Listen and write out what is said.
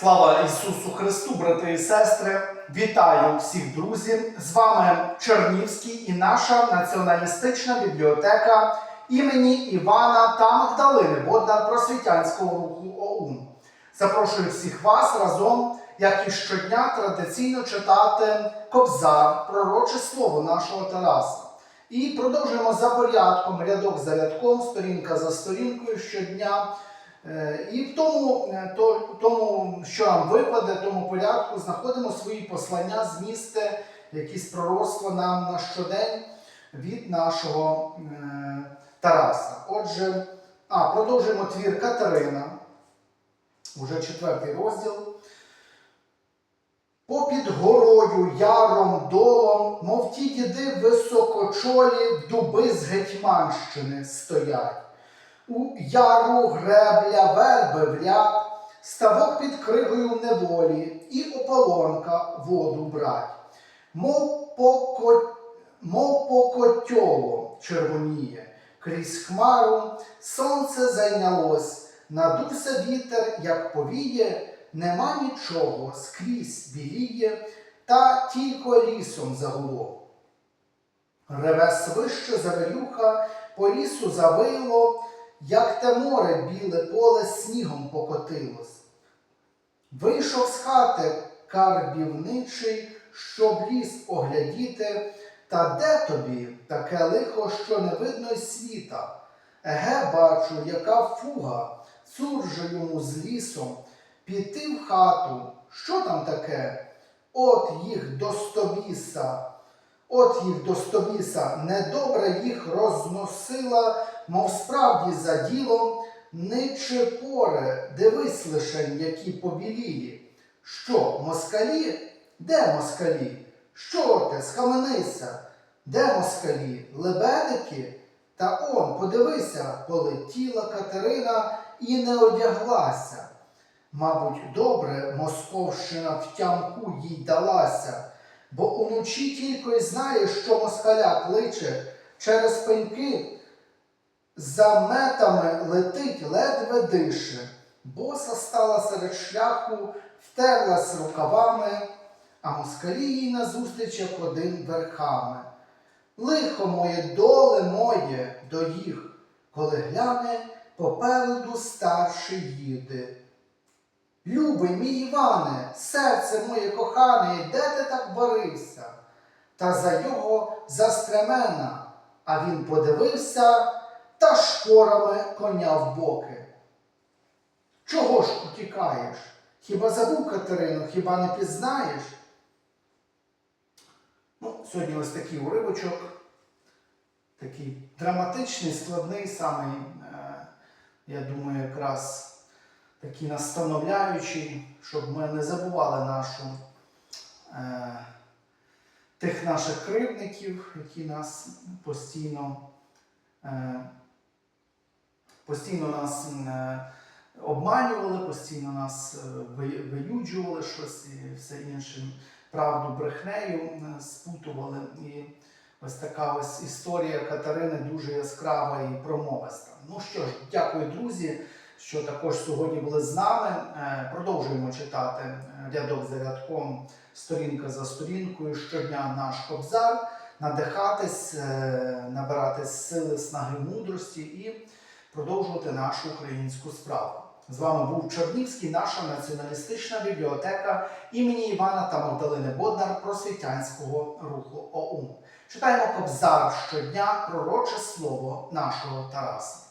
Слава Ісусу Христу, брати і сестри! Вітаю всіх друзів! З вами Чернівський і наша націоналістична бібліотека імені Івана та Магдалини Боднар Просвітянського руху ОУН. Запрошую всіх вас разом, як і щодня, традиційно читати Кобзар, пророче слово нашого Тараса. І продовжуємо за порядком, рядок за рядком, сторінка за сторінкою щодня. Е, І в тому, е, то, тому, що нам випаде, тому порядку, знаходимо свої послання, змісти, якісь пророцтва нам на щодень від нашого е, Тараса. Отже, а, продовжуємо твір Катерина, уже четвертий розділ. Попід горою, яром, долом, мов ті діди високочолі дуби з Гетьманщини стоять. У яру гребля верби в ряд, ставок під кригою неволі, і ополонка воду брать. Мов поко... мов покотьово червоніє, крізь хмару сонце зайнялось, надувся вітер, як повіє, нема нічого, скрізь біліє, та тільки лісом загуло. Реве свище завелюха, по лісу завило, як те море біле поле снігом покотилось. Вийшов з хати карбівничий, щоб ліс оглядіти, та де тобі таке лихо, що не видно й світа? Еге, бачу, яка фуга, цур же йому з лісом, піти в хату, що там таке? От їх до стобіса, от їх до стобіса, недобре їх розносила, мов справді за ділом, ниче поре, дивись лишень, які побілілі. Що, москалі? Де москалі? Що ти, схаменися? Де москалі? Лебедики? Та он, подивися, полетіла Катерина і не одяглася. Мабуть, добре Московщина в тямку їй далася, бо уночі тільки й знає, що москаля кличе через пеньки за метами летить, ледве дише. Боса стала серед шляху, втерлась рукавами, а москалі їй назустріч як один верхами. Лихо моє, доле моє до їх, коли гляне, попереду старший їде. Любий мій Іване, серце моє кохане, де ти так варився? Та за його застремена, а він подивився та шпорами коня в боки. Чого ж утікаєш? Хіба забув Катерину, хіба не пізнаєш? Ну, сьогодні ось такий уривочок, такий драматичний, складний, самий, е, я думаю, якраз такий настановляючий, щоб ми не забували нашу, е, тих наших кривдників, які нас постійно, е, постійно нас е, обманювали, постійно нас е, виюджували щось і все інше, правду брехнею е, спутували. І ось така ось історія Катерини дуже яскрава і промовиста. Ну що ж, дякую, друзі що також сьогодні були з нами. Е, Продовжуємо читати е, рядок за рядком, сторінка за сторінкою. Щодня наш кобзар, надихатись, е, набиратись сили, снаги, мудрості і продовжувати нашу українську справу. З вами був Чернівський, наша націоналістична бібліотека імені Івана та Магдалини Боднар просвітянського руху ОУН. Читаємо кобзар щодня, пророче слово нашого Тараса.